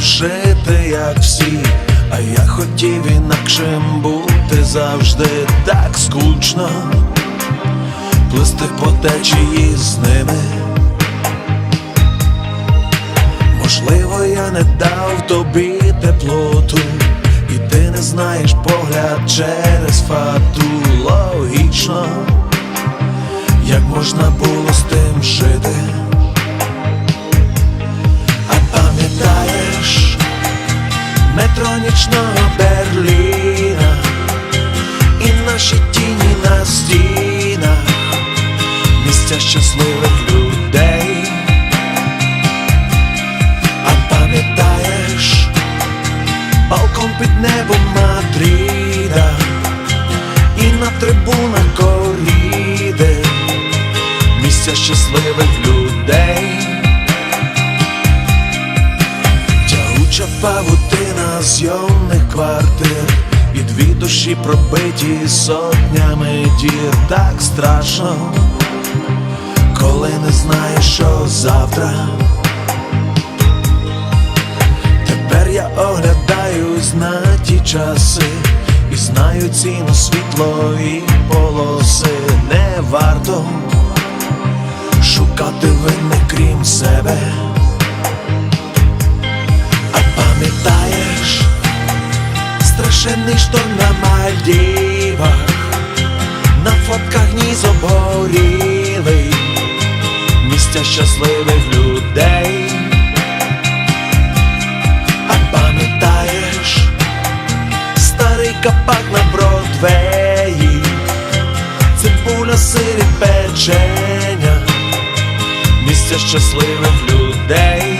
жити, як всі, а я хотів інакшим бути завжди так скучно, плисти по течії з ними. Можливо, я не дав тобі теплоту, і ти не знаєш погляд через фату. Логічно, метро нічного Берліна і наші тіні на стінах, місця щасливих людей. А пам'ятаєш балкон під небом Мадріда і на трибунах коріди, місця щасливих людей. Тягуча зйомних квартир І дві душі пробиті сотнями дір Так страшно, коли не знаєш, що завтра. Тепер я оглядаюсь на ті часи І знаю ціну світлої полоси Не варто шукати винних крім себе. Страшенний шторм на Мальдівах, на фотках ніс обгорілий, місця щасливих людей. А пам'ятаєш старий капак на Бродвеї, цибуля сирі печення, місця щасливих людей.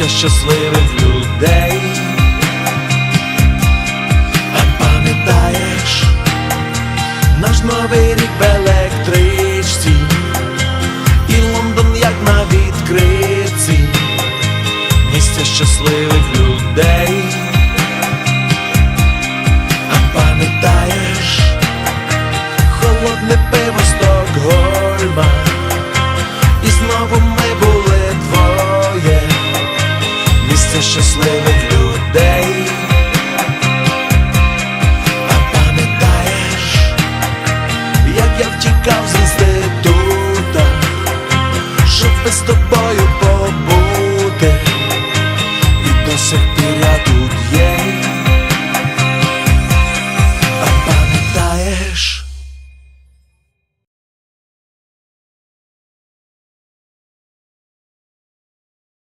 місця щасливих людей. А пам'ятаєш наш новий рік Місце щасливих людей. А пам'ятаєш, як я втікав з інститута, щоб ми з тобою